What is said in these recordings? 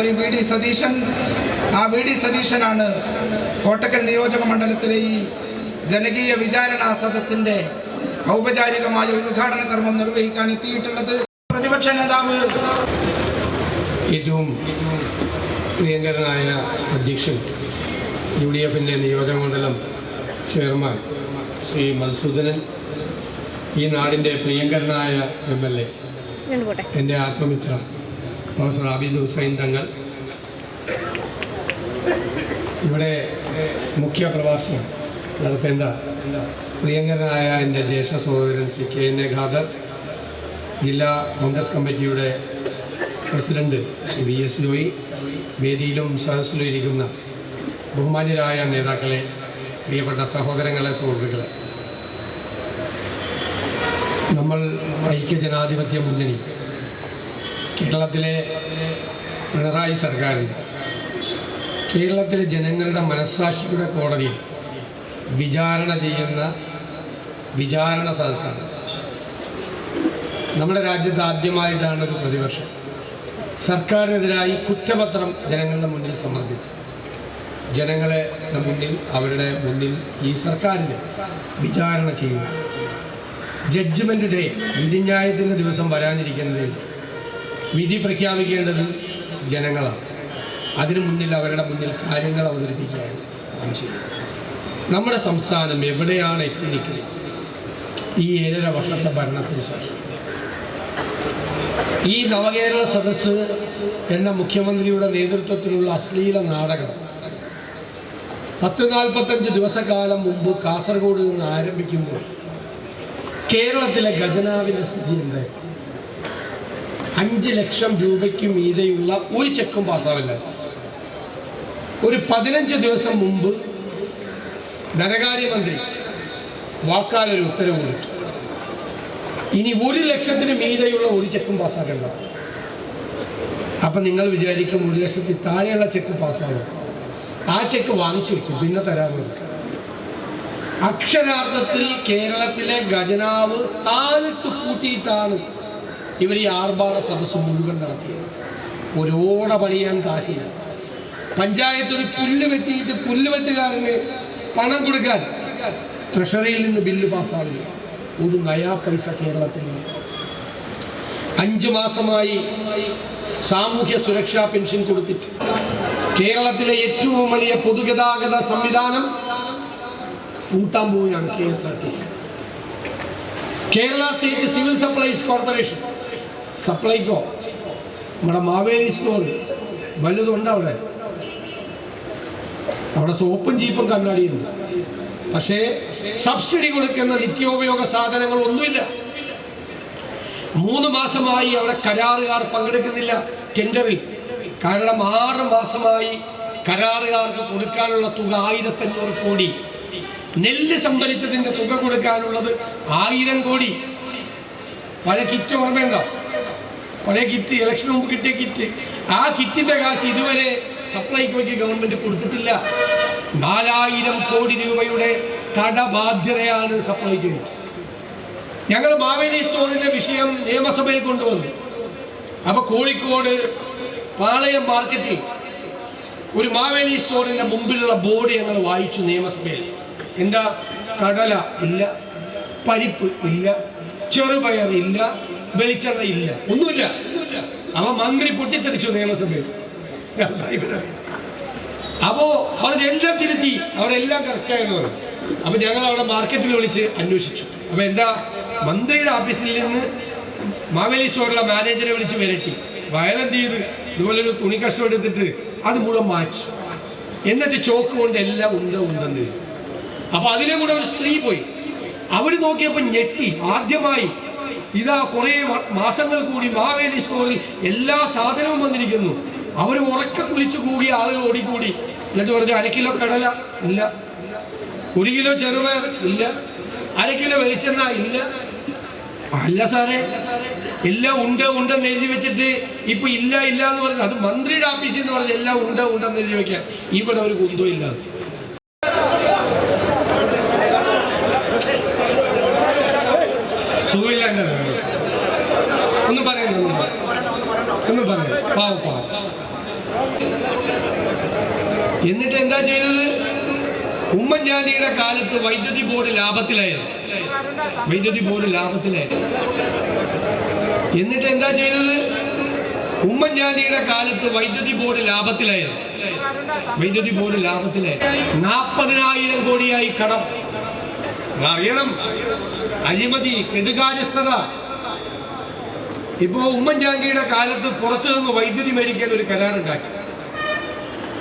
Shri V D Satheesan. ആ V D സതീശനാണ് Kottakkal നിയോജക മണ്ഡലത്തിലെ ഈ ജനകീയ വിചാരണ സദസ്സിന്റെ ഔപചാരികമായ ഉദ്ഘാടന കർമ്മം നിർവഹിക്കാൻ എത്തിയിട്ടുള്ളത്. പ്രതിപക്ഷ നേതാവ്. ഏറ്റവും പ്രിയങ്കരനായ അധ്യക്ഷൻ യു ഡി എഫിന്റെ നിയോജക മണ്ഡലം ചെയർമാൻ ശ്രീ മധുസൂദനൻ ഈ നാടിന്റെ പ്രിയങ്കരനായ എം എൽ എ എന്റെ ആത്മമിത്ര പ്രൊഫസർ ആബിദ് ഹുസൈൻ തങ്ങൾ ഇവിടെ മുഖ്യ പ്രഭാഷണം നടത്തേണ്ട പ്രിയങ്കരനായ എന്റെ ജ്യേഷ്ഠ സഹോദരൻ C K N A Khader ജില്ലാ കോൺഗ്രസ് കമ്മിറ്റിയുടെ president Shri V S Joy വേദിയിലും സദസ്സിലും ഇരിക്കുന്ന ബഹുമാന്യരായ നേതാക്കളെ പ്രിയപ്പെട്ട സഹോദരങ്ങളെ സുഹൃത്തുക്കളെ. നമ്മൾ ഐക്യജനാധിപത്യ മുന്നണി കേരളത്തിലെ പിണറായി സർക്കാരിന് കേരളത്തിലെ ജനങ്ങളുടെ മനസ്സാക്ഷിയുടെ കോടതിയിൽ വിചാരണ ചെയ്യുന്ന വിചാരണ സദസ്സാണ്. നമ്മുടെ രാജ്യത്ത് ആദ്യമായിട്ടാണ് ഒരു പ്രതിപക്ഷം. സർക്കാരിനെതിരായി കുറ്റപത്രം ജനങ്ങളുടെ മുന്നിൽ സമർപ്പിച്ചു. ജനങ്ങളെ മുന്നിൽ അവരുടെ മുന്നിൽ ഈ സർക്കാരിനെ വിചാരണ ചെയ്യുന്നു. ജഡ്ജ്മെന്റ് ഡേ വിധിന്യായത്തിന്റെ ദിവസം വരാനിരിക്കുന്നത് വിധി പ്രഖ്യാപിക്കേണ്ടത് ജനങ്ങളാണ്. അതിനു മുന്നിൽ അവരുടെ മുന്നിൽ കാര്യങ്ങൾ അവതരിപ്പിക്കുകയാണ് നാം നമ്മുടെ സംസ്ഥാനം എവിടെയാണ് എത്തി നിൽക്കുന്നത് ഈ ഏഴര വർഷത്തെ ഭരണത്തിന് ശേഷം ഈ നവകേരള സദസ് എന്ന മുഖ്യമന്ത്രിയുടെ നേതൃത്വത്തിലുള്ള അശ്ലീല നാടകം പത്ത് നാൽപ്പത്തഞ്ച് ദിവസക്കാലം മുമ്പ് കാസർഗോഡ് നിന്ന് ആരംഭിക്കുമ്പോൾ കേരളത്തിലെ ഖജനാവിന്റെ സ്ഥിതി എന്തായി അഞ്ച് ലക്ഷം രൂപയ്ക്ക് മീതെയുള്ള ഒരു ചെക്കും പാസ്സാവില്ല. ഒരു പതിനഞ്ച് ദിവസം മുമ്പ് ധനകാര്യമന്ത്രി വാക്കാലൊരു ഉത്തരവ് കൊടുത്തു. ഇനി ഒരു ലക്ഷത്തിന് മീതെയുള്ള ഒരു ചെക്കും പാസ്സാക്കണ്ട അപ്പം നിങ്ങൾ വിചാരിക്കും ഒരു ലക്ഷത്തിൽ താഴെയുള്ള ചെക്ക് പാസ്സാകും ആ ചെക്ക് വാങ്ങിച്ചു വെക്കും പിന്നെ തരാറുണ്ട് അക്ഷരാർത്ഥത്തിൽ കേരളത്തിലെ ഖജനാവ് താലിട്ട് കൂട്ടിയിട്ടാണ് ഇവർ ഈ ആർഭാട സദസ്സ് മുഴുവൻ നടത്തിയത്. ഒരോട പണിയാൻ കാശില്ല. പഞ്ചായത്ത് ഒരു പുല്ല് വെട്ടിയിട്ട് പുല്ല് വെട്ടുകാരന് പണം കൊടുക്കാൻ ട്രഷറിയിൽ നിന്ന് ബില്ല് പാസ്സാവില്ല. ഒരു നയാ പൈസ കേരളത്തിൽ. അഞ്ചു മാസമായി സാമൂഹ്യ സുരക്ഷാ പെൻഷൻ കൊടുത്തിട്ട് കേരളത്തിലെ ഏറ്റവും വലിയ പൊതുഗതാഗത സംവിധാനം കൂട്ടാൻ പോവുകയാണ് K S R T C. Kerala state civil supplies corporation Supplyco. നമ്മുടെ മാവേലി സ്റ്റോർ വലുതുണ്ട് അവിടെ. അവിടെ സോപ്പും ജീപ്പും കണ്ണാടിയുണ്ട് പക്ഷേ സബ്സിഡി കൊടുക്കുന്ന നിത്യോപയോഗ സാധനങ്ങൾ ഒന്നുമില്ല. മൂന്ന് മാസമായി അവിടെ കരാറുകാർ പങ്കെടുക്കുന്നില്ല ടെൻഡറിൽ. കാരണം ആറ് മാസമായി കരാറുകാർക്ക് കൊടുക്കാനുള്ള തുക ആയിരത്തഞ്ഞൂറ് കോടി. നെല്ല് സംഭരിച്ചതിന്റെ തുക കൊടുക്കാനുള്ളത് ആയിരം കോടി. പല കിറ്റ് ഓർമ്മയുണ്ടോ? പഴയ കിറ്റ് ഇലക്ഷൻ മുമ്പ് കിട്ടിയ കിറ്റ് ആ കിറ്റിന്റെ കാശ് ഇതുവരെ സപ്ലൈകോയ്ക്ക് ഗവൺമെന്റ് കൊടുത്തിട്ടില്ല. നാലായിരം കോടി രൂപയുടെ കടബാധ്യതയാണ് സപ്ലൈകോയ്ക്ക് ഞങ്ങൾ മാവേലി സ്റ്റോറിന്റെ വിഷയം നിയമസഭയിൽ കൊണ്ടുവന്നു. അപ്പൊ കോഴിക്കോട് പാളയം മാർക്കറ്റിൽ ഒരു മാവേലി സ്റ്റോറിന്റെ മുമ്പിലുള്ള ബോർഡ് ഞങ്ങൾ വായിച്ചു നിയമസഭയിൽ. എന്താ? കടല ഇല്ല പരിപ്പ് ഇല്ല ചെറുപയർ ഇല്ല വെളിച്ചെണ്ണ ഇല്ല. ഒന്നുമില്ല. അവ മന്ത്രി പൊട്ടിത്തെറിച്ചു നിയമസഭയിൽ. അപ്പോ അവരെല്ലാം തിരുത്തി അവരെല്ലാം പറഞ്ഞു. അപ്പൊ ഞങ്ങൾ അവിടെ മാർക്കറ്റിൽ വിളിച്ച് അന്വേഷിച്ചു. അപ്പൊ എന്താ മന്ത്രിയുടെ ഓഫീസിൽ നിന്ന് മാവേലി സ്റ്റോറിലെ മാനേജറെ വിളിച്ച് വരട്ടി. വയലെന്ത് ചെയ്ത്? ഇതുപോലൊരു തുണി കഷ്ടം എടുത്തിട്ട് അത് മുഴുവൻ മാറ്റി. എന്നിട്ട് ചോക്ക് കൊണ്ട് എല്ലാം ഉണ്ട് ഉണ്ടെന്ന്. അപ്പൊ അതിലെ കൂടെ ഒരു സ്ത്രീ പോയി. അവർ നോക്കിയപ്പോൾ ഞെട്ടി. ആദ്യമായി ഇതാ കുറേ മാസങ്ങൾ കൂടി മാവേലി സ്റ്റോറിൽ എല്ലാ സാധനവും വന്നിരിക്കുന്നു. അവർ ഉറക്കെ കുളിച്ചു കൂടിയ ആളുകൾ ഓടിക്കൂടി. എന്നിട്ട് പറഞ്ഞു അര കിലോ കടല ഇല്ല. ഒരു കിലോ ചെറുപയർ ഇല്ല. അര കിലോ വെളിച്ചെണ്ണ ഇല്ല. അല്ല സാറേ എല്ലാം ഉണ്ട് ഉണ്ടെന്ന് എഴുതി വെച്ചിട്ട് ഇപ്പൊ ഇല്ല ഇല്ല എന്ന് പറഞ്ഞത് അത് മന്ത്രിയുടെ ഓഫീസിൽ എന്ന് പറഞ്ഞു എല്ലാം ഉണ്ട് ഉണ്ടെന്ന് എഴുതി വെക്കാൻ. ഇവിടെ ഒരു കുന്തവും ഇല്ല സുഖമില്ലാണ്ട് ഒന്നും പറയുന്നു ഒന്നും പറ- ഒന്നും പറയാം പാവ പാവ എന്നിട്ട് എന്താ ചെയ്തത്? ഉമ്മൻചാണ്ടിയുടെ കാലത്ത് വൈദ്യുതി ബോർഡ് ലാഭത്തിലായിരുന്നു. വൈദ്യുതി ബോർഡ് ലാഭത്തിലായിരുന്നു. എന്നിട്ട് എന്താ ചെയ്തത്? ഉമ്മൻചാണ്ടിയുടെ കാലത്ത് വൈദ്യുതി ബോർഡ് ലാഭത്തിലായിരുന്നു. വൈദ്യുതി ബോർഡ് ലാഭത്തിലായിരുന്നു. നാൽപ്പതിനായിരം കോടിയായി കടം. അറിയണം. അഴിമതി കെടുകാര്യസ്ഥത. ഇപ്പോ ഉമ്മൻചാണ്ടിയുടെ കാലത്ത് പുറത്തു നിന്ന് വൈദ്യുതി മേടിക്കാൻ ഒരു കരാറുണ്ടാക്കി.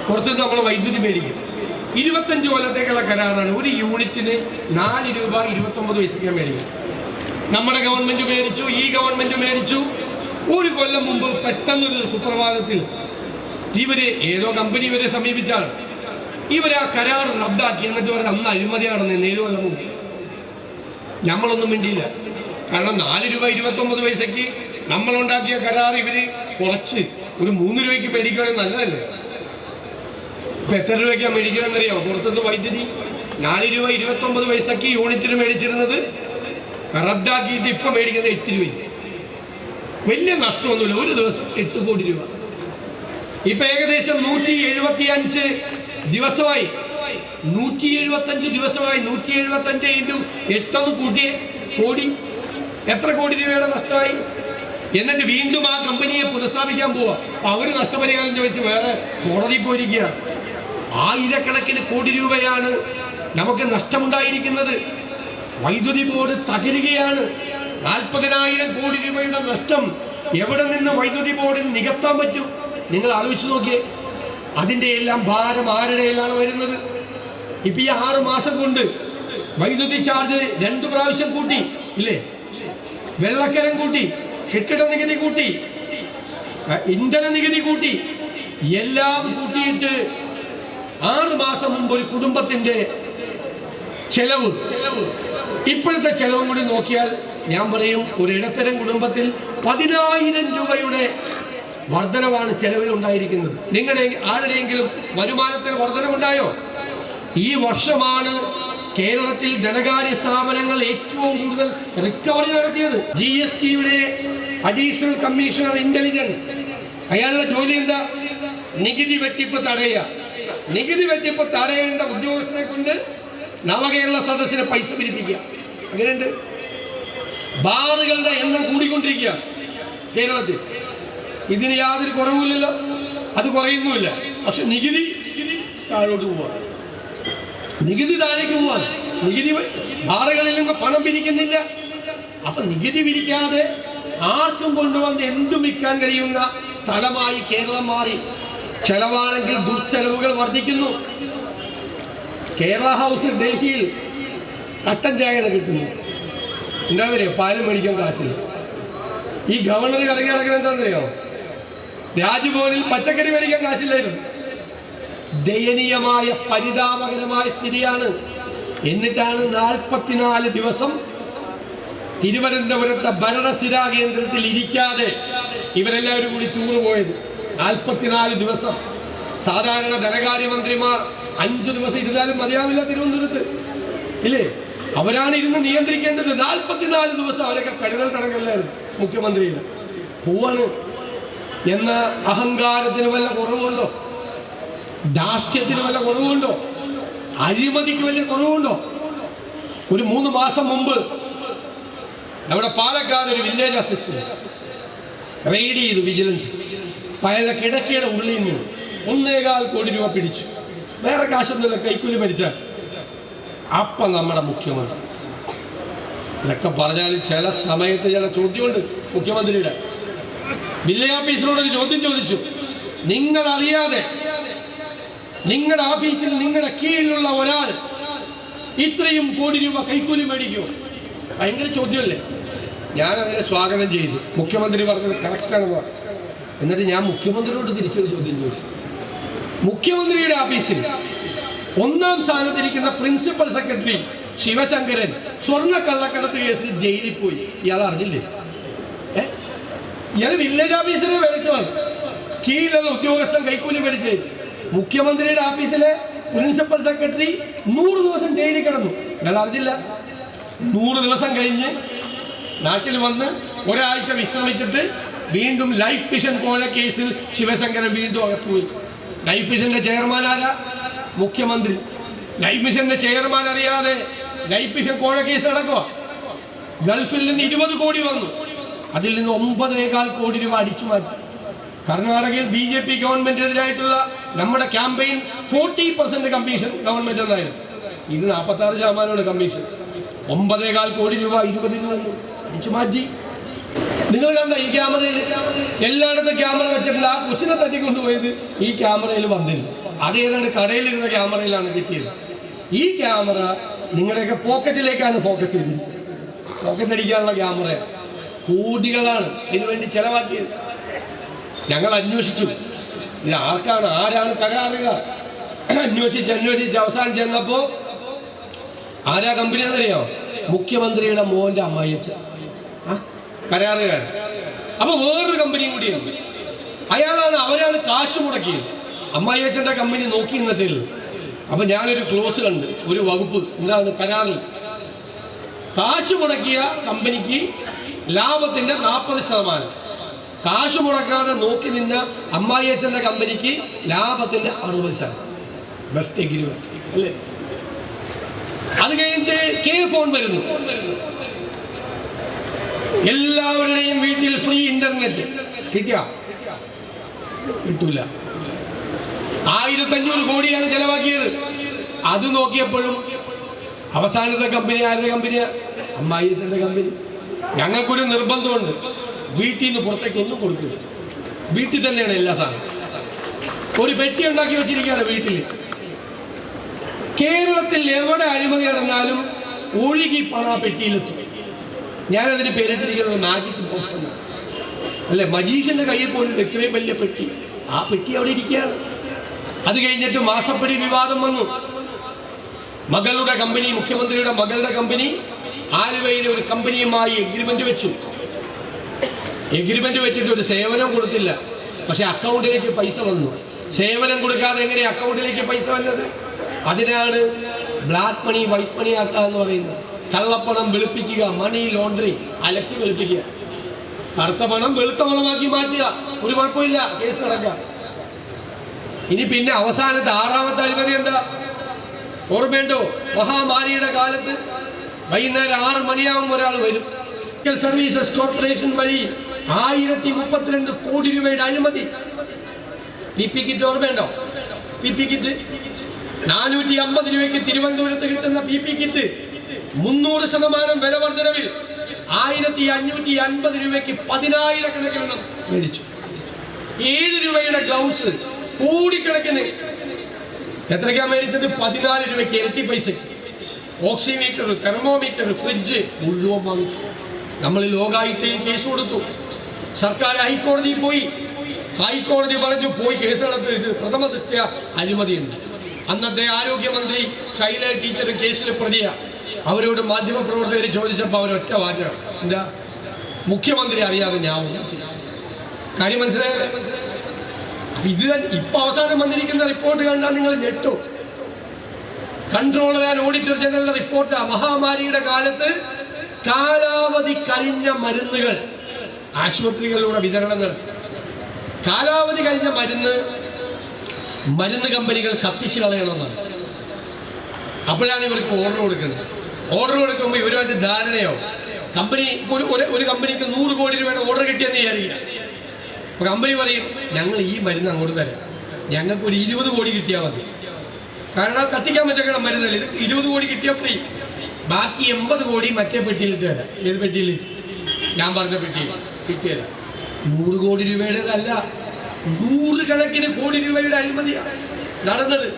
പുറത്തു നിന്ന് നമ്മൾ വൈദ്യുതി മേടിക്കും. ഇരുപത്തഞ്ച് കൊല്ലത്തേക്കുള്ള കരാറാണ്. ഒരു യൂണിറ്റിന് നാല് രൂപ ഇരുപത്തൊമ്പത് പൈസയ്ക്ക് മേടിക്കും. നമ്മുടെ ഗവൺമെന്റ് മേടിച്ചു ഈ ഗവൺമെന്റ് മേടിച്ചു. ഒരു കൊല്ലം മുമ്പ് പെട്ടെന്നൊരു സുപ്രഭാതത്തിൽ ഇവർ ഏതോ കമ്പനി ഇവരെ സമീപിച്ചാണ്. ഇവരെ ആ കരാർ റദ്ദാക്കി. എന്നിട്ട് പറഞ്ഞ അന്ന് അഴിമതിയാണെന്ന് ഏഴ് കൊല്ലം മുമ്പ്. നമ്മളൊന്നും മിണ്ടിയില്ല. കാരണം നാല് രൂപ ഇരുപത്തൊമ്പത് പൈസയ്ക്ക് നമ്മളുണ്ടാക്കിയ കരാർ ഇവർ കുറച്ച് ഒരു മൂന്ന് രൂപയ്ക്ക് മേടിക്കുകയാണെങ്കിൽ നല്ലതല്ലേ? ഇപ്പൊ എത്ര രൂപയ്ക്കാണ് മേടിക്കണമെന്നറിയാമോ പുറത്തുനിന്ന് വൈദ്യുതി. നാല് രൂപ ഇരുപത്തൊമ്പത് പൈസക്ക് യൂണിറ്റിന് മേടിച്ചിരുന്നത്. റദ്ദാക്കിയിട്ട് ഇപ്പൊ മേടിക്കുന്നത് എട്ട് രൂപ വലിയ നഷ്ടമൊന്നുമില്ല. ഒരു ദിവസം എട്ട് കോടി രൂപ. ഇപ്പൊ ഏകദേശം നൂറ്റി എഴുപത്തി അഞ്ച് ദിവസമായി. നൂറ്റി എഴുപത്തി അഞ്ച് ദിവസമായി. നൂറ്റി എഴുപത്തി അഞ്ച് ഇന്റു എട്ടൊന്ന് കൂട്ടിയ കോടി. എത്ര കോടി രൂപയുടെ നഷ്ടമായി? എന്നിട്ട് വീണ്ടും ആ കമ്പനിയെ പുനഃസ്ഥാപിക്കാൻ പോവാ. അവർ നഷ്ടപരിഹാരം ചോദിച്ച് വേറെ കോടതി പോയിരിക്കുകയാണ്. ആയിരക്കണക്കിന് കോടി രൂപയാണ് നമുക്ക് നഷ്ടമുണ്ടായിരിക്കുന്നത്. വൈദ്യുതി ബോർഡ് തകരുകയാണ്. നാൽപ്പതിനായിരം കോടി രൂപയുടെ നഷ്ടം എവിടെ നിന്ന് വൈദ്യുതി ബോർഡിന് നികത്താൻ പറ്റും? നിങ്ങൾ ആലോചിച്ച് നോക്കിയേ. അതിന്റെ എല്ലാം ഭാരം ആരുടെയിലാണ് വരുന്നത്? ഇപ്പം ഈ ആറ് മാസം കൊണ്ട് വൈദ്യുതി ചാർജ് രണ്ട് പ്രാവശ്യം കൂട്ടി ഇല്ലേ? വെള്ളക്കരം കൂട്ടി കെട്ടിട നികുതി കൂട്ടി ഇന്ധന നികുതി കൂട്ടി എല്ലാം കൂട്ടിയിട്ട് ആറ് മാസം മുമ്പ് ഒരു കുടുംബത്തിന്റെ ചെലവ്. ഇപ്പോഴത്തെ ചെലവും കൂടി നോക്കിയാൽ ഞാൻ പറയും ഒരു ഇടത്തരം കുടുംബത്തിൽ പതിനായിരം രൂപയുടെ വർധനവാണ് ചെലവിൽ ഉണ്ടായിരിക്കുന്നത്. നിങ്ങളുടെ ആരുടെയെങ്കിലും വരുമാനത്തിൽ വർധനമുണ്ടായോ ഈ വർഷമാണ് കേരളത്തിൽ ധനകാര്യ സ്ഥാപനങ്ങൾ ഏറ്റവും കൂടുതൽ റിക്കവറി നടത്തിയത്. ജി എസ് ടിയുടെ അഡീഷണൽ കമ്മീഷണർ ഇന്റലിജൻസ്. അയാളുടെ ജോലി എന്താ? നികുതി വെട്ടിപ്പ് തടയുക. നികുതി വെട്ടിപ്പ് തടയേണ്ട ഉദ്യോഗസ്ഥനെ കൊണ്ട് നവകേരള സദസ്സിന് പൈസ പിരിപ്പിക്കുക. അങ്ങനെയുണ്ട് ബാറുകളുടെ എണ്ണം കൂടിക്കൊണ്ടിരിക്കുക കേരളത്തിൽ. ഇതിന് യാതൊരു കുറവുമില്ലല്ലോ. അത് കുറയുന്നുമില്ല. പക്ഷെ നികുതി താഴോട്ട് പോവാ. നികുതി താഴേക്ക് പോവാൻ നികുതി ബാറുകളിൽ നിന്ന് പണം പിരിക്കുന്നില്ല. അപ്പൊ നികുതി പിരിക്കാതെ ആർക്കും കൊണ്ടുവന്ന് എന്തും വിൽക്കാൻ കഴിയുന്ന സ്ഥലമായി കേരളം മാറി. ചെലവാണെങ്കിൽ ദുർച്ചെലവുകൾ വർദ്ധിക്കുന്നു. കേരള ഹൗസിൽ ഡൽഹിയിൽ കട്ടൻ ചായയുടെ കിട്ടുന്നു. എന്താ പറയുക പാലും മേടിക്കാൻ കാശില്ല? ഈ ഗവർണർ കറങ്ങി നടക്കുന്നത് എന്താണെന്നറിയോ രാജ്ഭവനിൽ പച്ചക്കറി മേടിക്കാൻ കാശില്ലായിരുന്നു. ദയനീയമായ പരിതാപകരമായ സ്ഥിതിയാണ്. എന്നിട്ടാണ് നാൽപ്പത്തിനാല് ദിവസം തിരുവനന്തപുരത്തെ ഭരണസിരാ കേന്ദ്രത്തിൽ ഇരിക്കാതെ ഇവരെല്ലാവരും കൂടി ടൂർ പോയത്. നാൽപ്പത്തിനാല് ദിവസം. സാധാരണ ധനകാര്യമന്ത്രിമാർ അഞ്ചു ദിവസം ഇരുന്നാലും മതിയാവില്ല തിരുവനന്തപുരത്ത്. ഇല്ലേ? അവരാണ് ഇരുന്ന് നിയന്ത്രിക്കേണ്ടത്. നാൽപ്പത്തിനാല് ദിവസം അവരൊക്കെ കരുതൽ കണക്കല്ലായിരുന്നു മുഖ്യമന്ത്രിയിൽ. പോവാണ്. എന്ന അഹങ്കാരത്തിന് വല്ല കുറവുണ്ടോ? ധാർഷ്ട്യത്തിന് വല്ല കുറവുണ്ടോ? അഴിമതിക്ക് വലിയ കുറവുണ്ടോ? ഒരു മൂന്ന് മാസം മുമ്പ് നമ്മുടെ പാലക്കാട് ഒരു വില്ലേജ് അസിസ്റ്റന്റ് റെയ്ഡ് ചെയ്തു വിജിലൻസ്. അപ്പൊ കിടക്കിയുടെ ഉള്ളിൽ നിന്ന് ഒന്നേകാൽ കോടി രൂപ പിടിച്ചു. വേറെ കാശൊന്നുമില്ല കൈക്കൂലി മേടിച്ചാൽ. അപ്പം നമ്മുടെ മുഖ്യമന്ത്രി. ഇതൊക്കെ പറഞ്ഞാലും ചില സമയത്ത് ചില ചോദ്യമുണ്ട് മുഖ്യമന്ത്രിയുടെ. വില്ലേജ് ഓഫീസറോട് ഒരു ചോദ്യം ചോദിച്ചു. നിങ്ങൾ അറിയാതെ നിങ്ങളുടെ ഓഫീസിൽ നിങ്ങളുടെ കീഴിലുള്ള ഒരാൾ ഇത്രയും കോടി രൂപ കൈക്കൂലി മേടിക്കുമോ ഭയങ്കര ചോദ്യമല്ലേ? ഞാനതിനെ സ്വാഗതം ചെയ്തു. മുഖ്യമന്ത്രി പറഞ്ഞത് കറക്റ്റാണെന്ന് പറഞ്ഞു. എന്നിട്ട് ഞാൻ മുഖ്യമന്ത്രിയോട് തിരിച്ചൊരു ചോദ്യം ചോദിച്ചു. മുഖ്യമന്ത്രിയുടെ ഓഫീസിൽ ഒന്നാം സ്ഥാനത്തിരിക്കുന്ന പ്രിൻസിപ്പൽ സെക്രട്ടറി ശിവശങ്കരൻ സ്വർണ കള്ളക്കടത്ത് കേസിൽ ജയിലിൽ പോയി. ഇയാൾ അറിഞ്ഞില്ലേ? ഇയാൾ വില്ലേജ് ഓഫീസിനെ വരച്ചതാണ് കീഴിലുള്ള ഉദ്യോഗസ്ഥൻ കൈക്കൂലി മേടിച്ച് മുഖ്യമന്ത്രിയുടെ ഓഫീസിലെ പ്രിൻസിപ്പൽ സെക്രട്ടറി നൂറ് ദിവസം ജയിലിൽ കിടന്നു. ഇയാൾ അറിഞ്ഞില്ല. നൂറ് ദിവസം കഴിഞ്ഞ് നാട്ടിൽ വന്ന് ഒരാഴ്ച വിശ്രമിച്ചിട്ട് വീണ്ടും ലൈഫ് മിഷൻ കേസിൽ ശിവശങ്കരൻ വീണ്ടും അകത്തുപോയി. ലൈഫ് മിഷന്റെ ചെയർമാൻ ആരാ? മുഖ്യമന്ത്രി. ലൈഫ് മിഷന്റെ ചെയർമാൻ അറിയാതെ ലൈഫ് മിഷൻ കേസ് നടക്കുക ഗൾഫിൽ നിന്ന് ഇരുപത് കോടി വന്നു. അതിൽ നിന്ന് ഒമ്പതേകാൽ കോടി രൂപ അടിച്ചു മാറ്റി. കർണാടകയിൽ ബി ജെ പി ഗവൺമെന്റിനെതിരായിട്ടുള്ള നമ്മുടെ campaign forty percent commission government എന്നായിരുന്നു. ഇന്ന് നാൽപ്പത്തി ആറ് ശതമാനമാണ് കമ്മീഷൻ. ഒമ്പതേകാൽ കോടി രൂപ ഇരുപതിൽ നിന്ന് അടിച്ചു മാറ്റി. നിങ്ങൾ കണ്ട ഈ ക്യാമറയിൽ എല്ലായിടത്തും ക്യാമറ വെച്ചിട്ടുണ്ട്. ആ കൊച്ചിനെ തട്ടിക്കൊണ്ടുപോയത് ഈ ക്യാമറയിൽ വന്നില്ല അത് ഏതാണ്ട് കടയിലിരുന്ന ക്യാമറയിലാണ് കിട്ടിയത്. ഈ ക്യാമറ നിങ്ങളുടെയൊക്കെ പോക്കറ്റിലേക്കാണ് ഫോക്കസ് ചെയ്തത്. പോക്കറ്റ് അടിക്കാനുള്ള ക്യാമറ കോടികളാണ് ഇതിനു വേണ്ടി ചെലവാക്കിയത്. ഞങ്ങൾ അന്വേഷിച്ചു. ഇത് ആർക്കാണ്? ആരാണ് കരാറുകാർ? അന്വേഷിച്ച് അന്വേഷിച്ച് അവസാനം ചെന്നപ്പോൾ ആരാ കമ്പനി എന്നറിയോ മുഖ്യമന്ത്രിയുടെ മോന്റെ അമ്മായിയച്ഛൻ. ആ? കരാറുകാരൻ. അപ്പൊ വേറൊരു കമ്പനി കൂടിയുണ്ട്. അയാളാണ് അവരാണ് കാശ് മുടക്കിയത്. അമ്മായി അച്ഛന്റെ കമ്പനി നോക്കി നിന്നിട്ടില്ല. അപ്പൊ ഞാനൊരു ക്ലോസ് കണ്ട് ഒരു വകുപ്പ് എന്താണ് കരാറിൽ. കാശ് മുടക്കിയ കമ്പനിക്ക് ലാഭത്തിന്റെ നാൽപ്പത് ശതമാനം. കാശ് മുടക്കാതെ നോക്കി നിന്ന അമ്മായി അച്ഛന്റെ കമ്പനിക്ക് ലാഭത്തിന്റെ അറുപത് ശതമാനം. ബെസ്റ്റ് എഗ്രിമെന്റ് അല്ലേ? അത് കഴിഞ്ഞിട്ട് കെ ഫോൺ വരുന്നു. എല്ലാവരുടെയും വീട്ടിൽ ഫ്രീ ഇന്റർനെറ്റ് കിട്ടിയ? കിട്ടൂല. ആയിരത്തഞ്ഞൂറ് കോടിയാണ് ചെലവാക്കിയത്. അത് നോക്കിയപ്പോഴും അവസാനത്തെ കമ്പനി ആരുടെ കമ്പനിയാ അമ്മായിച്ചന്റെ കമ്പനി ഞങ്ങൾക്കൊരു നിർബന്ധമുണ്ട്. വീട്ടിൽ നിന്ന് പുറത്തേക്ക് ഒന്നും കൊടുക്കില്ല. വീട്ടിൽ തന്നെയാണ് എല്ലാ സാധനവും. ഒരു പെട്ടി ഉണ്ടാക്കി വെച്ചിരിക്കുകയാണ് വീട്ടിൽ. കേരളത്തിൽ എവിടെ അഴിമതി നടന്നാലും ഒഴുകി പണ പെട്ടിയിലെത്തും. ഞാനതിന് പേരിട്ടിരിക്കുന്നത് മാജിക് ബോക്സ് എന്നാണ്. അല്ലെ? മജീഷ്യന്റെ കയ്യിൽ പോലും ഇത്രയും വലിയ പെട്ടി. ആ പെട്ടി അവിടെ ഇരിക്കുകയാണ്. അത് കഴിഞ്ഞിട്ട് മാസപ്പടി വിവാദം വന്നു. മകളുടെ കമ്പനി മുഖ്യമന്ത്രിയുടെ മകളുടെ കമ്പനി ആലുവയിലെ ഒരു കമ്പനിയുമായി എഗ്രിമെന്റ് വെച്ചു. എഗ്രിമെന്റ് വെച്ചിട്ട് ഒരു സേവനം കൊടുത്തില്ല. പക്ഷെ അക്കൗണ്ടിലേക്ക് പൈസ വന്നു. സേവനം കൊടുക്കാതെ എങ്ങനെ അക്കൗണ്ടിലേക്ക് പൈസ വന്നത്? അതിനാണ് ബ്ലാക്ക് മണി വൈറ്റ് മണി ആക്കുക എന്ന് പറയുന്നത്. കള്ളപ്പണം വെളുപ്പിക്കുക മണി ലോണ്ടറി അലക്കി വെളുപ്പിക്കുക. കറുത്ത പണം വെളുത്ത പണമാക്കി മാറ്റുക. ഒരു കുഴപ്പമില്ല കേസ് നടക്കുക. ഇനി പിന്നെ അവസാനത്തെ ആറാമത്തെ അഴിമതി എന്താ? ഓർമ്മയുണ്ടോ? മഹാമാരിയുടെ കാലത്ത് വൈകുന്നേരം ആറ് മണിയാവുമ്പോൾ ഒരാൾ വരും. സർവീസസ് കോർപ്പറേഷൻ വഴി ആയിരത്തി മുപ്പത്തിരണ്ട് കോടി രൂപയുടെ അഴിമതി. പി പി കിറ്റ് ഓർമ്മയുണ്ടോ? P P kit. നാനൂറ്റി അമ്പത് രൂപയ്ക്ക് തിരുവനന്തപുരത്ത് കിട്ടുന്ന പി പി കിറ്റ്. മുന്നൂറ് ശതമാനം വില വർധനവിൽ ആയിരത്തി അഞ്ഞൂറ്റി അൻപത് രൂപയ്ക്ക് പതിനായിരക്കണക്കിനെണ്ണം മേടിച്ചു. ഏഴ് രൂപയുടെ ഗ്ലൗസ് കൂടിക്കണക്കിന് എത്രയ്ക്കാ മേടിച്ചത്? പതിനാല് രൂപയ്ക്ക് ഇരട്ടി പൈസയ്ക്ക് ഓക്സിമീറ്റർ തെർമോമീറ്റർ ഫ്രിഡ്ജ് മുഴുവൻ വാങ്ങിച്ചു. നമ്മൾ ലോകായുക്തയിൽ കേസ് കൊടുത്തു. സർക്കാർ ഹൈക്കോടതിയിൽ പോയി. ഹൈക്കോടതി പറഞ്ഞു പോയി കേസ് നടത്തി. ഇത് പ്രഥമ ദൃഷ്ടിയ അഴിമതിയുണ്ട് അന്നത്തെ ആരോഗ്യമന്ത്രി ശൈല ടീച്ചർ കേസിലെ പ്രതിയ. അവരോട് മാധ്യമപ്രവർത്തകർ ചോദിച്ചപ്പോൾ അവരൊറ്റ വാചകം എന്താ? മുഖ്യമന്ത്രി അറിയാതെ ഞാൻ. കാര്യം മനസ്സിലായത് ഇത് ഇപ്പൊ അവസാനം വന്നിരിക്കുന്ന റിപ്പോർട്ട് കണ്ടാൽ നിങ്ങൾ ഞെട്ടു. കൺട്രോളർ ആൻഡ് ഓഡിറ്റർ ജനറലിന്റെ റിപ്പോർട്ട് മഹാമാരിയുടെ കാലത്ത് കാലാവധി കഴിഞ്ഞ മരുന്നുകൾ ആശുപത്രികളിലൂടെ വിതരണം നടത്തി. കാലാവധി കഴിഞ്ഞ മരുന്ന് മരുന്ന് കമ്പനികൾ കത്തിച്ച് കളയണമെന്നാണ്. അപ്പോഴാണ് ഇവർക്ക് ഓർഡർ കൊടുക്കുന്നത്. ഓർഡർ കൊടുക്കുമ്പോൾ ഇവരുമായിട്ട് ധാരണയോ? കമ്പനി ഒരു ഒരു- കമ്പനിക്ക് നൂറ് കോടി രൂപയുടെ ഓർഡർ കിട്ടിയെന്ന് വിചാരിക്കുക. അപ്പോൾ കമ്പനി പറയും ഞങ്ങൾ ഈ മരുന്ന് അങ്ങോട്ട് തരാം. ഞങ്ങൾക്ക് ഒരു ഇരുപത് കോടി കിട്ടിയാൽ മതി. കാരണം കത്തിക്കാൻ വെച്ചേക്കണം മരുന്നല്ല ഇത് ഇരുപത് കോടി കിട്ടിയാൽ ഫ്രീ ബാക്കി എൺപത് കോടി മറ്റേ പെട്ടിയിലിട്ട് തരാം. ഏത് പെട്ടിയിൽ? ഞാൻ പറഞ്ഞ പെട്ടിയിൽ. കിട്ടിയല്ല നൂറ് കോടി രൂപയുടേതല്ല നൂറുകണക്കിന് കോടി രൂപയുടെ അഴിമതിയാണ് നടന്നത്.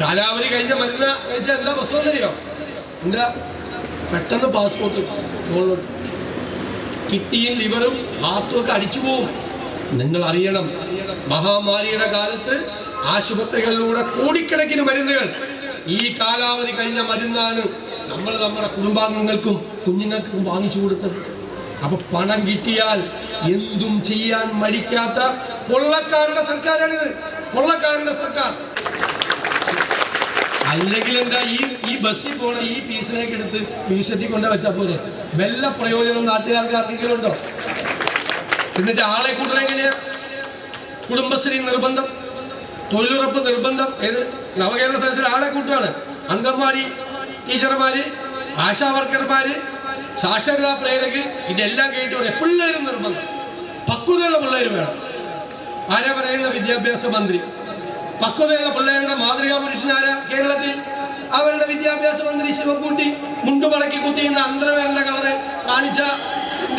കാലാവധി കഴിഞ്ഞ മരുന്ന് കഴിച്ചാൽ എന്താ പ്രശ്നം അറിയോ എന്താ? പെട്ടെന്ന് പാസ്പോർട്ട് മുകളിലോട്ട്. കിഡ്നിയും ലിവറും ഹാർട്ടും ഒക്കെ അടിച്ചു പോവും. നിങ്ങൾ അറിയണം മഹാമാരിയുടെ കാലത്ത് ആശുപത്രികളിലൂടെ കോടിക്കണക്കിന് മരുന്നുകൾ ഈ കാലാവധി കഴിഞ്ഞ മരുന്നാണ് നമ്മൾ നമ്മുടെ കുടുംബാംഗങ്ങൾക്കും കുഞ്ഞുങ്ങൾക്കും വാങ്ങിച്ചു കൊടുത്തത്. അപ്പൊ പണം കിട്ടിയാൽ എന്തും ചെയ്യാൻ മടിക്കാത്ത കൊള്ളക്കാരുടെ സർക്കാരാണിത്. കൊള്ളക്കാരുടെ സർക്കാർ. അല്ലെങ്കിൽ എന്താ ഈ ഈ ബസ്സിൽ പോണ ഈ പീസിലേക്ക് എടുത്ത് മ്യൂസിയത്തിൽ കൊണ്ട് വെച്ചാൽ പോലെ വല്ല പ്രയോജനം നാട്ടുകാർക്ക് ആർക്കെങ്കിലും ഉണ്ടോ എന്നിട്ട് ആളെ കൂട്ടണ കുടുംബശ്രീ നിർബന്ധം തൊഴിലുറപ്പ് നിർബന്ധം ഏത്? നവകേരള സദസ്സിൽ ആളെ കൂട്ടുകയാണ് അംഗൻവാടി ടീച്ചർമാര് ആശാ വർക്കർമാര് സാക്ഷരതാ പ്രേരക് ഇതെല്ലാം കേട്ട് പറയാം പിള്ളേരും നിർബന്ധം. പക്വതയുള്ള പിള്ളേർ വേണം. ആരാ പറയുന്ന വിദ്യാഭ്യാസ മന്ത്രി? പക്വതയുള്ള പിള്ളേരുടെ മാതൃകാ പുരുഷനാരാ കേരളത്തിൽ അവരുടെ വിദ്യാഭ്യാസ മന്ത്രി ശിവക്കുട്ടി മുണ്ടു മടക്കി കുത്തിയുന്ന അന്തരവേറിന്റെ കളറ് കാണിച്ച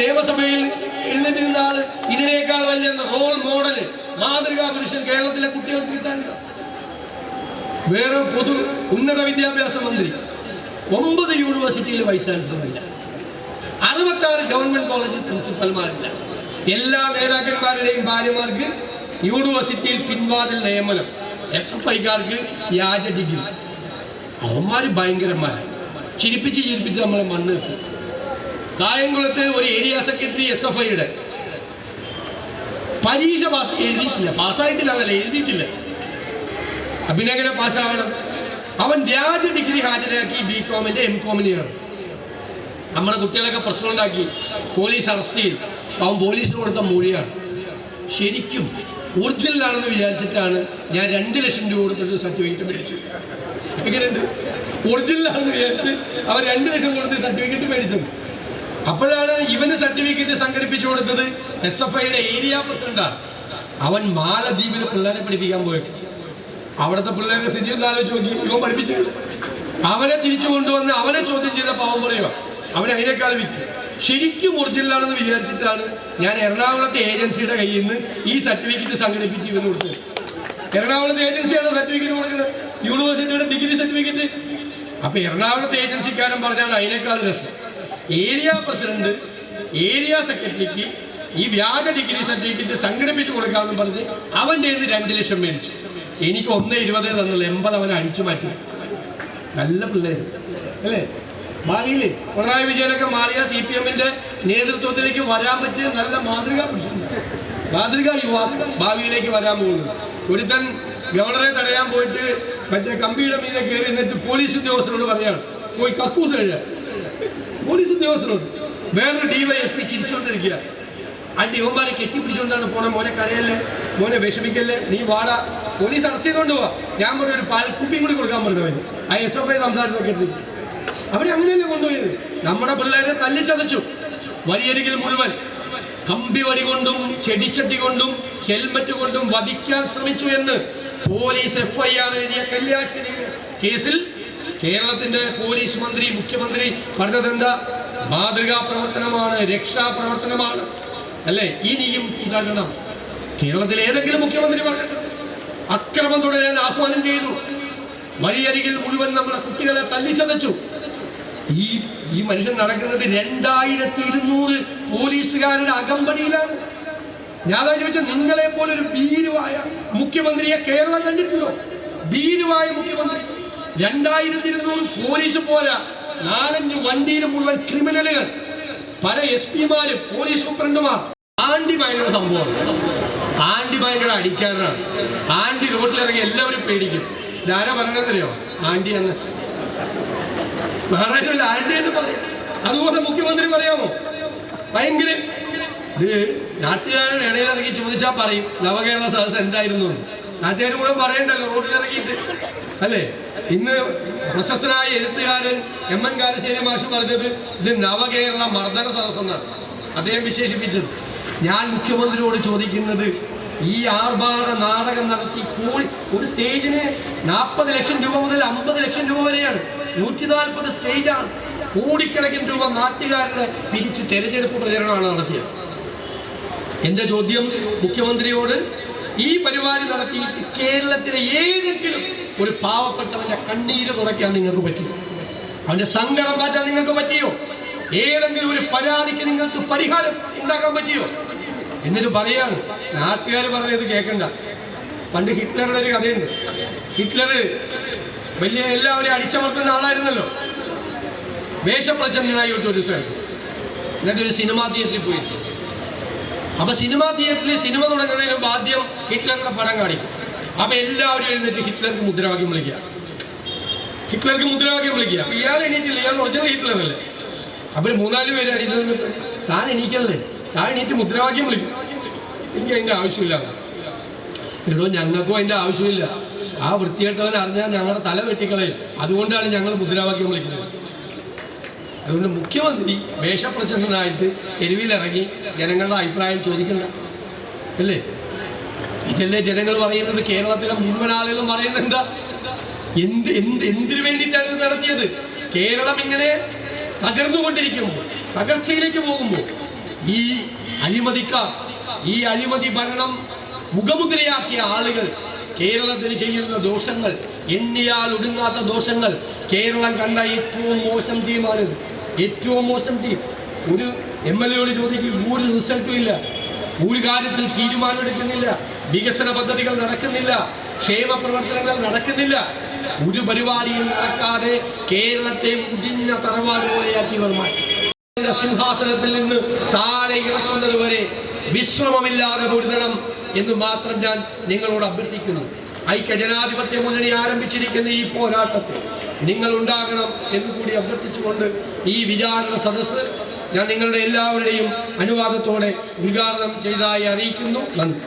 ദേവസഭയിൽ എഴുന്നേറ്റ് നിന്ന ആൾ ഇതിനേക്കാൾ വലിയ റോൾ മോഡൽ മാതൃകാ പുരുഷൻ കേരളത്തിലെ കുട്ടികൾക്ക് കിട്ടാനില്ല. വേറെ പൊതു ഉന്നത വിദ്യാഭ്യാസ മന്ത്രി ഒമ്പത് യൂണിവേഴ്സിറ്റിയിൽ വൈസ് ചാൻസലറില്ല അറുപത്തി ആറ് ഗവൺമെന്റ് കോളേജിൽ പ്രിൻസിപ്പൽമാരില്ല എല്ലാ നേതാക്കന്മാരുടെയും ഭാര്യമാർക്ക് യൂണിവേഴ്സിറ്റിയിൽ പിൻവാതിൽ നിയമനം. എസ് എഫ് ഐക്കാർക്ക് വ്യാജ ഡിഗ്രി അവന്മാർ ഭയങ്കരന്മാരാണ് ചിരിപ്പിച്ച് ചിരിപ്പിച്ച് നമ്മളെ മണ്ണ് കിട്ടും. കായംകുളത്ത് ഒരു ഏരിയ സെക്രട്ടറി എസ് എഫ് ഐയുടെ പരീക്ഷ പാസ് എഴുതിയിട്ടില്ല. പാസ്സായിട്ടില്ല അതല്ല എഴുതിയിട്ടില്ല. എങ്ങനെ പാസ്സാവണം അവൻ വ്യാജ ഡിഗ്രി ഹാജരാക്കി ബി കോമിന്റെ എം കോമിനെയാണ് നമ്മുടെ കുട്ടികളൊക്കെ പ്രശ്നം ഉണ്ടാക്കി പോലീസ് അറസ്റ്റ് ചെയ്തു അവൻ പോലീസിന് കൊടുത്ത മൊഴിയാണ്. ശരിക്കും ഒറിജിനലാണെന്ന് വിചാരിച്ചിട്ടാണ് ഞാൻ രണ്ട് ലക്ഷം രൂപ കൊടുത്തിട്ട് സർട്ടിഫിക്കറ്റ് മേടിച്ചത്. എങ്ങനെയുണ്ട്? ഒറിജിനലാണെന്ന് വിചാരിച്ച് അവർ രണ്ട് ലക്ഷം കൊടുത്ത് സർട്ടിഫിക്കറ്റ് മേടിച്ചത്. അപ്പോഴാണ് ഇവന് സർട്ടിഫിക്കറ്റ് സംഘടിപ്പിച്ചു കൊടുത്തത് എസ് എഫ് ഐയുടെ ഏരിയ പ്രസിഡന്റാണ്. അവൻ മാലദ്വീപിൽ പിള്ളേരെ പഠിപ്പിക്കാൻ പോയത് അവിടുത്തെ പിള്ളേരെ സ്ഥിതി ആലോചിച്ച് നോക്കി ഇവൻ പഠിപ്പിച്ചു. അവനെ തിരിച്ചു കൊണ്ടുവന്ന് അവനെ ചോദ്യം ചെയ്ത പാവം പറയുക അവനെ അതിനേക്കാൾ വിറ്റ് ശരിക്കും ഒറിജിനലാണെന്ന് വിചാരിച്ചിട്ടാണ് ഞാൻ എറണാകുളത്തെ ഏജൻസിയുടെ കയ്യിൽ നിന്ന് ഈ സർട്ടിഫിക്കറ്റ് സംഘടിപ്പിച്ച് ഇവന് കൊടുത്തത്. എറണാകുളത്തെ ഏജൻസിയാണ് സർട്ടിഫിക്കറ്റ് കൊടുക്കുന്നത്? യൂണിവേഴ്സിറ്റിയുടെ ഡിഗ്രി സർട്ടിഫിക്കറ്റ്? അപ്പൊ എറണാകുളത്തെ ഏജൻസിക്കാരൻ പറഞ്ഞാണ് അതിനേക്കാൾ രസം. ഏരിയ പ്രസിഡന്റ് ഏരിയ സെക്രട്ടറിക്ക് ഈ വ്യാജ ഡിഗ്രി സർട്ടിഫിക്കറ്റ് സംഘടിപ്പിച്ച് കൊടുക്കാമെന്ന് പറഞ്ഞ് അവന്റെ നിന്ന് രണ്ട് ലക്ഷം മേടിച്ചു. എനിക്ക് ഒന്ന് ഇരുപത് തന്നുള്ള എൺപത് അവനെ അടിച്ചു മാറ്റി. നല്ല പിള്ളേർ അല്ലേ? ഭാവിയിൽ പിണറായി വിജയനൊക്കെ മാറിയ സി പി എമ്മിന്റെ നേതൃത്വത്തിലേക്ക് വരാൻ പറ്റിയ നല്ല മാതൃകാ മാതൃക യുവാക്കൾ ഭാവിയിലേക്ക് വരാൻ പോകുന്നു. ഒരുത്തൻ ഗവർണറെ തടയാൻ പോയിട്ട് മറ്റേ കമ്പിയുടെ മീതെ കയറി നിന്നിട്ട് പോലീസ് ഉദ്യോഗസ്ഥരോട് പറയാണ് പോയി കക്കൂസ് എഴുതാൻ പോലീസ് ഉദ്യോഗസ്ഥരോട് വേറൊരു ഡിവൈഎസ്പി ചിരിച്ചുകൊണ്ടിരിക്കുക ആ ഡിവന്മാരെ കെട്ടിപ്പിടിച്ചുകൊണ്ടാണ് പോണ. മോനെ കരയല്ലേ? മോനെ വിഷമിക്കല്ലേ? നീ വാടാ. പോലീസ് അറസ്റ്റ് ചെയ്തുകൊണ്ട് പോവാ. ഞാൻ പറഞ്ഞൊരു ഒരു പാൽ കുപ്പിയും കൂടി കൊടുക്കാൻ പറഞ്ഞവന്. ആ എസ് എഫ് ഐ സംസാരത്തൊക്കെ അവരെ അങ്ങനെയല്ലേ കൊണ്ടുപോയത്? നമ്മുടെ പിള്ളേരെ തല്ലിച്ചതച്ചു. വലിയരികിൽ മുഴുവൻ. കമ്പി വടി കൊണ്ടും ചെടിച്ചട്ടി കൊണ്ടും ഹെൽമറ്റ് കൊണ്ടും വധിക്കാൻ ശ്രമിച്ചു എന്ന് പോലീസ് എഫ് ഐ ആർ എഴുതിയ കല്യാശ്ശേരി കേസിൽ കേരളത്തിന്റെ പോലീസ് മന്ത്രി മുഖ്യമന്ത്രി പറഞ്ഞത് എന്താ? മാതൃകാ പ്രവർത്തനമാണ് രക്ഷാപ്രവർത്തനമാണ് അല്ലേ? ഇനിയും ഇതാകണം കേരളത്തിൽ ഏതെങ്കിലും മുഖ്യമന്ത്രി പറഞ്ഞിട്ടുണ്ട്. അക്രമം തുടരാൻ ആഹ്വാനം ചെയ്തു. വഴിയരികിൽ മുഴുവൻ നമ്മുടെ കുട്ടികളെ തല്ലിച്ചതച്ചു. ഈ ഈ മനുഷ്യൻ നടക്കുന്നത് രണ്ടായിരത്തി ഇരുന്നൂറ് പോലീസുകാരുടെ അകമ്പടിയിലാണ്. ഞാൻ ചോദിച്ചാൽ നിങ്ങളെ പോലെ ഒരു ഭീരുവായ മുഖ്യമന്ത്രിയെ കേരളം കണ്ടിട്ടുണ്ടോ? ഭീരുവായ മുഖ്യമന്ത്രി. രണ്ടായിരത്തി ഇരുന്നൂറ് പോലീസ് പോലെ നാലഞ്ച് വണ്ടിയിൽ മുഴുവൻ ക്രിമിനലുകൾ. പല എസ് പിമാരും പോലീസ് സൂപ്രണ്ടുമാർ. ആണ്ടി ഭയങ്കര സംഭവമാണ്. ആണ്ടി ഭയങ്കര അടിക്കാരനാണ്. ആണ്ടി റോഡിലിറങ്ങി എല്ലാവരും പേടിക്കും. ഇതാരാ പറഞ്ഞതെന്നറിയോ? ആണ്ടി എന്ന്. നാരായണ ആന്റി എന്ന് പറയും. അതുപോലെ മുഖ്യമന്ത്രി പറയാമോ? ഭയങ്കര ഇത് നാട്ടുകാരുടെ ഇടയിൽ ഇറങ്ങി ചോദിച്ചാൽ പറയും നവകേരള സദസ് എന്തായിരുന്നു. നാട്ടുകാർ കൂടെ പറയണ്ടല്ലോ റോഡിലിറങ്ങിയിട്ട്. അല്ലേ? ഇന്ന് പ്രശസ്തനായ എഴുത്തുകാരൻ എം എൻ കാലശ്ശേരി മാഷ് പറഞ്ഞത് ഇത് നവകേരള മർദ്ദന സദസ് എന്നാണ് അദ്ദേഹം വിശേഷിപ്പിച്ചത്. ഞാൻ മുഖ്യമന്ത്രിയോട് ചോദിക്കുന്നത് ഈ ആർഭാട നാടകം നടത്തി കൂടി ഒരു സ്റ്റേജിന് നാൽപ്പത് ലക്ഷം രൂപ മുതൽ അമ്പത് ലക്ഷം രൂപ വരെയാണ്. നൂറ്റി നാൽപ്പത് സ്റ്റേജാണ് കോടിക്കണക്കിന് രൂപ നാട്ടുകാരുടെ പിരിച്ച് തെരഞ്ഞെടുപ്പ് പ്രചരണമാണ് നടത്തിയത്. എന്റെ ചോദ്യം മുഖ്യമന്ത്രിയോട് ഈ പരിപാടി നടത്തിയിട്ട് കേരളത്തിലെ ഏതെങ്കിലും ഒരു പാവപ്പെട്ടവന്റെ കണ്ണീര് തുടയ്ക്കാൻ നിങ്ങൾക്ക് പറ്റിയോ? അവന്റെ സങ്കടം മാറ്റാൻ നിങ്ങൾക്ക് പറ്റിയോ? ഏതെങ്കിലും ഒരു പരാതിക്ക് നിങ്ങൾക്ക് പരിഹാരം ഉണ്ടാക്കാൻ പറ്റിയോ? എന്നിട്ട് പറയാണ് നാട്ടുകാർ പറഞ്ഞത് കേൾക്കണ്ട പണ്ട് ഹിറ്റ്ലറുടെ ഒരു കഥയുണ്ട്. ഹിറ്റ്ലർ വലിയ എല്ലാവരെയും അടിച്ചമർത്തുന്ന ആളായിരുന്നല്ലോ. വേഷപ്രചന്നനായി ഒരു ദിവസമായിരുന്നു. എന്നിട്ട് ഒരു സിനിമാ തിയേറ്ററിൽ പോയി. അപ്പൊ സിനിമാ തിയേറ്ററിൽ സിനിമ തുടങ്ങുന്നതിനും ആദ്യം ഹിറ്റ്ലറിന്റെ പടം കാണിക്കും. അപ്പൊ എല്ലാവരും എഴുന്നേറ്റ് ഹിറ്റ്ലർക്ക് മുദ്രാവാക്യം വിളിക്കുക. ഹിറ്റ്ലർക്ക് മുദ്രാവാക്യം വിളിക്കുക. ഇയാൾ എണീറ്റില്ല ഇയാൾ ഒറിജിനൽ ഹിറ്റ്ലർ അല്ലേ അപ്പൊ മൂന്നാൽ പേര് അടിച്ചു താൻ എണീക്കല്ലേ? താൻ എണീറ്റ് മുദ്രാവാക്യം വിളിക്കും. എനിക്ക് അതിന്റെ ആവശ്യമില്ല. എടോ ഞങ്ങൾക്കും അതിന്റെ ആവശ്യമില്ല. ആ വൃത്തികെട്ടവൻ അറിഞ്ഞാൽ ഞങ്ങളുടെ തല വെട്ടിക്കളയും. അതുകൊണ്ടാണ് ഞങ്ങൾ മുദ്രാവാക്യം വിളിക്കുന്നത്. അതുകൊണ്ട് മുഖ്യമന്ത്രി വേഷപ്രചരണനായിട്ട് തെരുവിലിറങ്ങി ജനങ്ങളുടെ അഭിപ്രായം ചോദിക്കുന്നു അല്ലേ? ഇതല്ലേ ജനങ്ങൾ പറയുന്നത്? കേരളത്തിലെ മുഴുവൻ ആളുകളും പറയുന്നുണ്ട് എന്ത് എന്ത് എന്തിനു വേണ്ടിയിട്ടാണ് ഇത് നടത്തിയത്? കേരളം ഇങ്ങനെ തകർന്നുകൊണ്ടിരിക്കുമ്പോൾ തകർച്ചയിലേക്ക് പോകുമ്പോൾ ഈ അഴിമതിക്കാർ ഈ അഴിമതി ഭരണം മുഖമുദ്രയാക്കിയ ആളുകൾ കേരളത്തിന് ചെയ്യുന്ന ദോഷങ്ങൾ എണ്ണിയാൽ ഒടുങ്ങാത്ത ദോഷങ്ങൾ കേരളം കണ്ട ഏറ്റവും മോശം ടീമാണിത് ഏറ്റവും മോശം ടീം ഒരു എം എൽ എയോട് ചോദിക്കും ഒരു റിസൾട്ടും ഇല്ല. ഒരു കാര്യത്തിൽ തീരുമാനമെടുക്കുന്നില്ല. വികസന പദ്ധതികൾ നടക്കുന്നില്ല. ക്ഷേമ പ്രവർത്തനങ്ങൾ നടക്കുന്നില്ല. ഒരു പരിപാടിയും നടക്കാതെ കേരളത്തെ മുതിഞ്ഞ തറവാട് പോലെയാക്കി ഇവർ മാറ്റി. സിംഹാസനത്തിൽ നിന്ന് താഴെ ഇറക്കുന്നത് വരെ വിശ്രമമില്ലാതെ പൊരുതണം എന്ന് മാത്രം ഞാൻ നിങ്ങളോട് അഭ്യർത്ഥിക്കുന്നു. ഐക്യ ജനാധിപത്യ മുന്നണി ആരംഭിച്ചിരിക്കുന്ന ഈ പോരാട്ടത്തിൽ നിങ്ങൾ ഉണ്ടാകണം എന്ന് കൂടി അഭ്യർത്ഥിച്ചുകൊണ്ട് ഈ വിചാരണ സദസ്സ് ഞാൻ നിങ്ങളുടെ എല്ലാവരുടെയും അനുവാദത്തോടെ ഉദ്ഘാടനം ചെയ്തതായി അറിയിക്കുന്നു. നന്ദി.